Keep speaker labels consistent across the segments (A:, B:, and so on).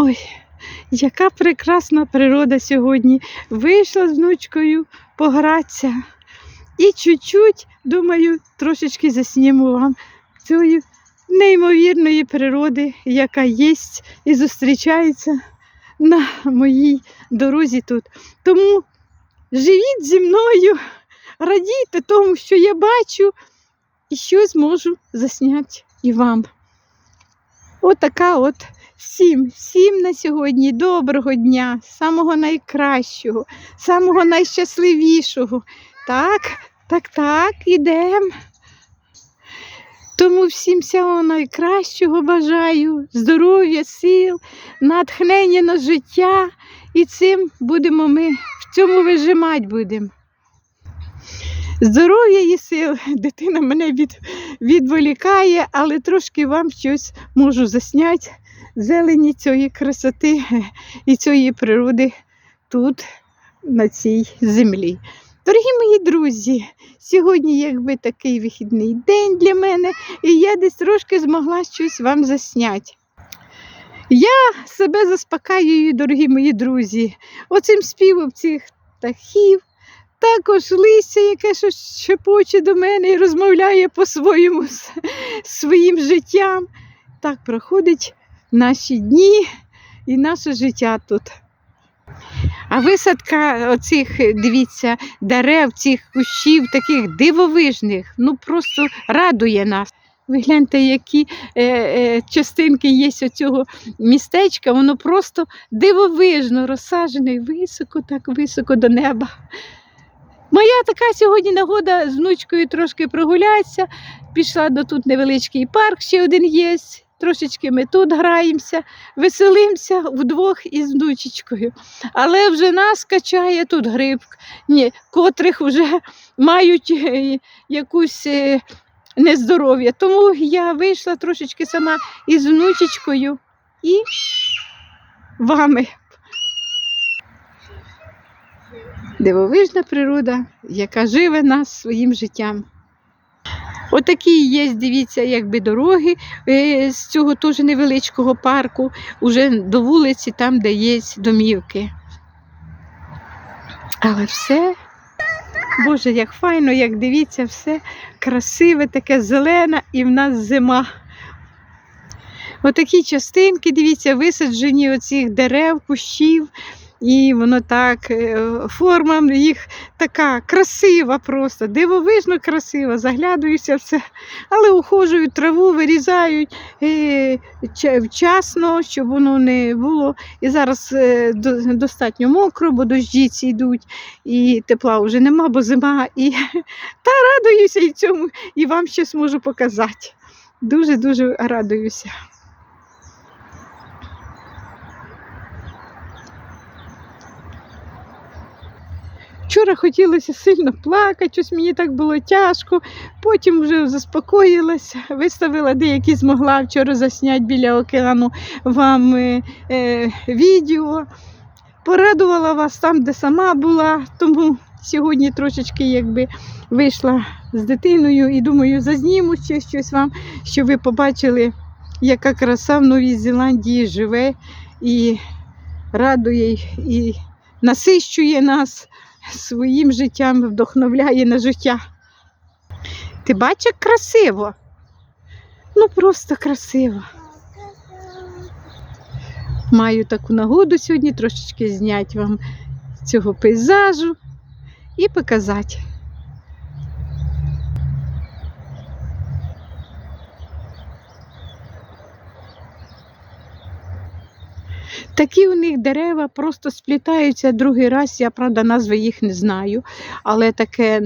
A: Ой, яка прекрасна природа сьогодні. Вийшла з внучкою погратися. І чуть-чуть, думаю, трошечки засніму вам цієї неймовірної природи, яка є і зустрічається на моїй дорозі тут. Тому живіть зі мною, радійте тому, що я бачу, і щось можу засняти і вам. Отака от всім, всім на сьогодні доброго дня, самого найкращого, самого найщасливішого. Так, так, так, ідемо. Тому всім всього найкращого бажаю, здоров'я, сил, натхнення на життя. І цим будемо ми в цьому вижимати будемо. Здоров'я і сил. Дитина мене від, відволікає, але трошки вам щось можу засняти зелені цієї красоти і цієї природи тут, на цій землі. Дорогі мої друзі, сьогодні якби такий вихідний день для мене, і я десь трошки змогла щось вам засняти. Я себе заспокаюю, дорогі мої друзі, оцим співом цих птахів, також листя, яке щось шепоче до мене і розмовляє по-своєму своїм життям. Так проходять наші дні і наше життя тут. А висадка оцих, дивіться, дерев, цих кущів, таких дивовижних, ну просто радує нас. Ви гляньте, які е, е, частинки є цього містечка, воно просто дивовижно розсаджене високо, так високо до неба. Моя така сьогодні нагода з внучкою трошки прогулятися. Пішла до тут невеличкий парк, ще один є. Трошечки ми тут граємося, веселимося вдвох із внучечкою. Але вже нас качає тут гриб, ні, котрих вже мають е, якусь е, нездоров'я. Тому я вийшла трошечки сама із внучечкою і вами. Дивовижна природа, яка живе нас своїм життям. Отакі є, дивіться, якби дороги е, з цього теж невеличкого парку, уже до вулиці, там, де є домівки. Але все, Боже, як файно, як дивіться, все красиве, таке зелене, і в нас зима. Отакі частинки, дивіться, висаджені оцих дерев, кущів. І воно так, е, форма їх така красива просто, дивовижно красива, заглядаюся все, але ухожують траву, вирізають е, вчасно, щоб воно не було. І зараз е, достатньо мокро, бо дощі ці йдуть, і тепла вже нема, бо зима. І та радуюся і цьому, і вам щось можу показати. Дуже-дуже радуюся. Вчора хотілося сильно плакати, ось мені так було тяжко. Потім вже заспокоїлася, виставила деякі змогла вчора засняти біля океану вам е, е, відео. Порадувала вас там, де сама була, тому сьогодні трошечки якби вийшла з дитиною і думаю, зазніму ще щось вам, щоб ви побачили, яка краса в Новій Зеландії живе і радує, і насищує нас своїм життям вдохновляє на життя. Ти бачиш, як красиво? Ну просто красиво. Маю таку нагоду сьогодні трошечки зняти вам цього пейзажу і показати. Такі у них дерева просто сплітаються другий раз. Я правда назви їх не знаю, але таке,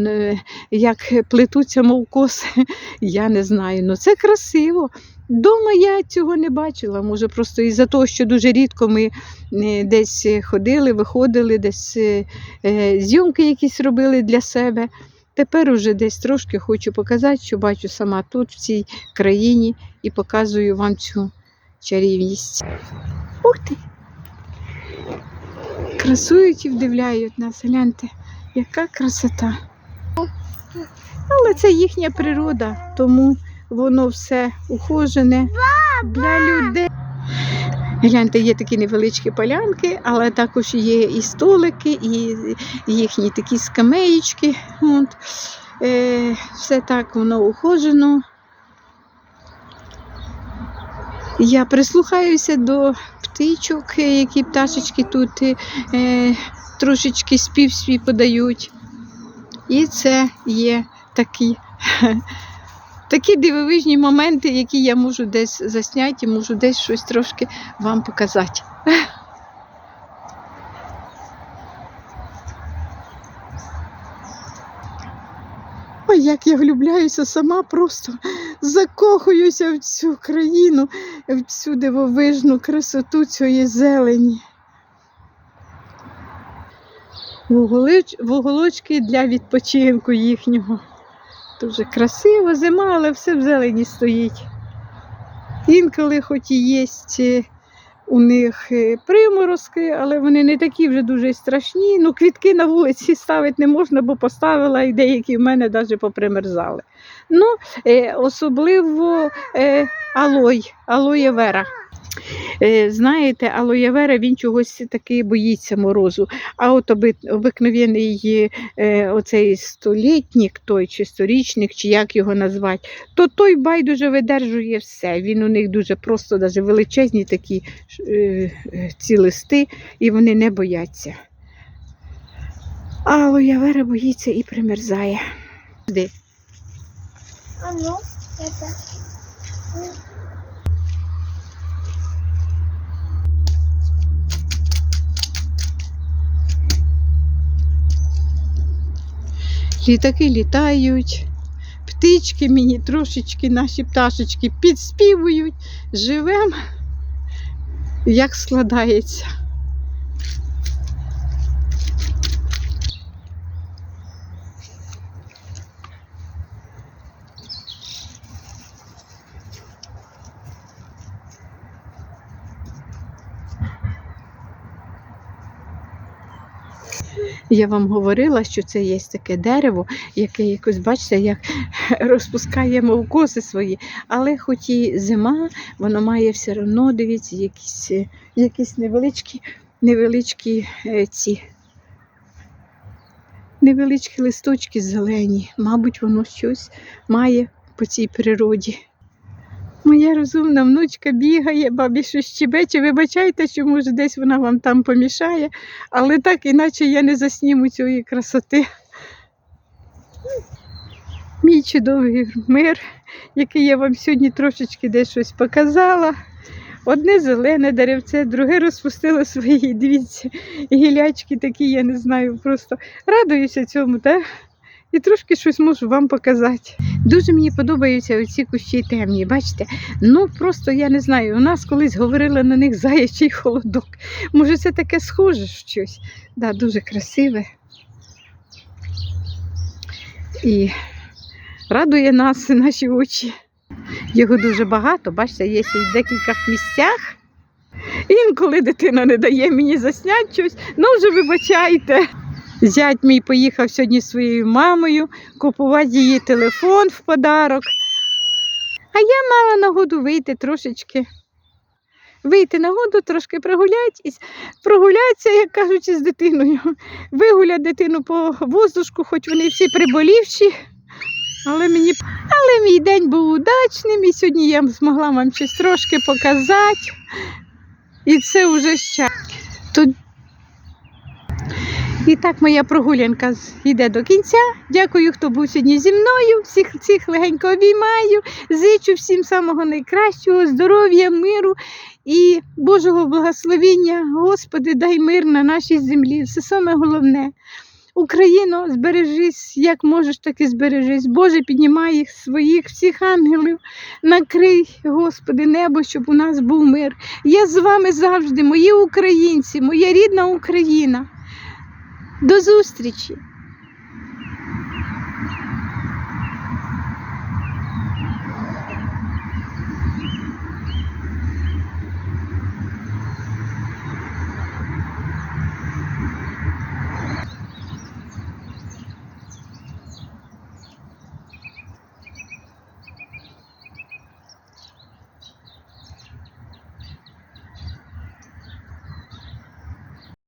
A: як плетуться, мов коси, я не знаю. Ну це красиво. Дома я цього не бачила. Може, просто із-за того, що дуже рідко ми е, десь ходили, виходили, десь е, е, зйомки якісь робили для себе. Тепер уже десь трошки хочу показати, що бачу сама тут, в цій країні, і показую вам цю чарівність. Ух ти! Красують і вдивляють нас, гляньте, яка красота. Але це їхня природа, тому воно все ухожене для людей. Гляньте, є такі невеличкі полянки, але також є і столики, і їхні такі скамеєчки. От. Е, все так воно ухожено. Я прислухаюся до птичок, е, які пташечки тут е, трошечки спів свій подають. І це є такі, такі дивовижні моменти, які я можу десь засняти, можу десь щось трошки вам показати. Ой, як я влюбляюся сама, просто закохуюся в цю країну, в цю дивовижну красоту цієї зелені. Вуголоч... вуголочки для відпочинку їхнього. Дуже красиво, зима, але все в зелені стоїть. Інколи хоч і є у них е, приморозки, але вони не такі вже дуже страшні. Ну, квітки на вулиці ставити не можна, бо поставила і деякі в мене навіть попримерзали. Ну, е, особливо е, алой, алоє вера. Е, Знаєте, алоєвера він чогось таки боїться морозу. А от обикновений е, оцей столітник, той чи сторічник, чи як його назвати, то той байдуже видержує все. Він у них дуже просто, навіть величезні такі е, ці листи, і вони не бояться. А алоєвера боїться і примерзає. Де?
B: А ну, это.
A: Літаки літають, птички мені трошечки наші пташечки підспівують, живемо, як складається. Я вам говорила, що це є таке дерево, яке якось, бачите, як розпускає мовкоси свої. Але хоч і зима, воно має все одно, дивіться, якісь, е, якісь невеличкі, невеличкі е, ці. Невеличкі листочки зелені. Мабуть, воно щось має по цій природі. Моя розумна внучка бігає, бабі щось щебече. Вибачайте, що може десь вона вам там помішає, але так іначе я не засніму цієї красоти. Мій чудовий мир, який я вам сьогодні трошечки десь щось показала. Одне зелене деревце, друге розпустило свої, дивіться, гілячки такі, я не знаю, просто радуюся цьому, так? І трошки щось можу вам показати. Дуже мені подобаються оці кущі темні, бачите? Ну просто я не знаю. У нас колись говорили на них заячий холодок. Може, це таке схоже щось. Да, дуже красиве. І радує нас наші очі. Його дуже багато, бачите, є ще в декількох місцях. Інколи дитина не дає мені засняти щось, ну вже вибачайте. Зять мій поїхав сьогодні зі своєю мамою купувати її телефон в подарок. А я мала нагоду вийти трошечки. Вийти нагоду, трошки прогулятись, прогулятися, як кажуть, з дитиною. Вигуляти дитину по воздушку, хоч вони всі приболівші. Але, мені... Але мій день був удачним, і сьогодні я змогла вам щось трошки показати. І це вже ще. Тут і так моя прогулянка йде до кінця. Дякую, хто був сьогодні зі мною. Всіх всіх легенько обіймаю. Зичу всім самого найкращого, здоров'я, миру і Божого благословіння. Господи, дай мир на нашій землі. Це саме головне. Україно, збережись, як можеш, так і збережись. Боже, піднімай їх своїх всіх ангелів, накрий, Господи, небо, щоб у нас був мир. Я з вами завжди, мої українці, моя рідна Україна. До зустрічі!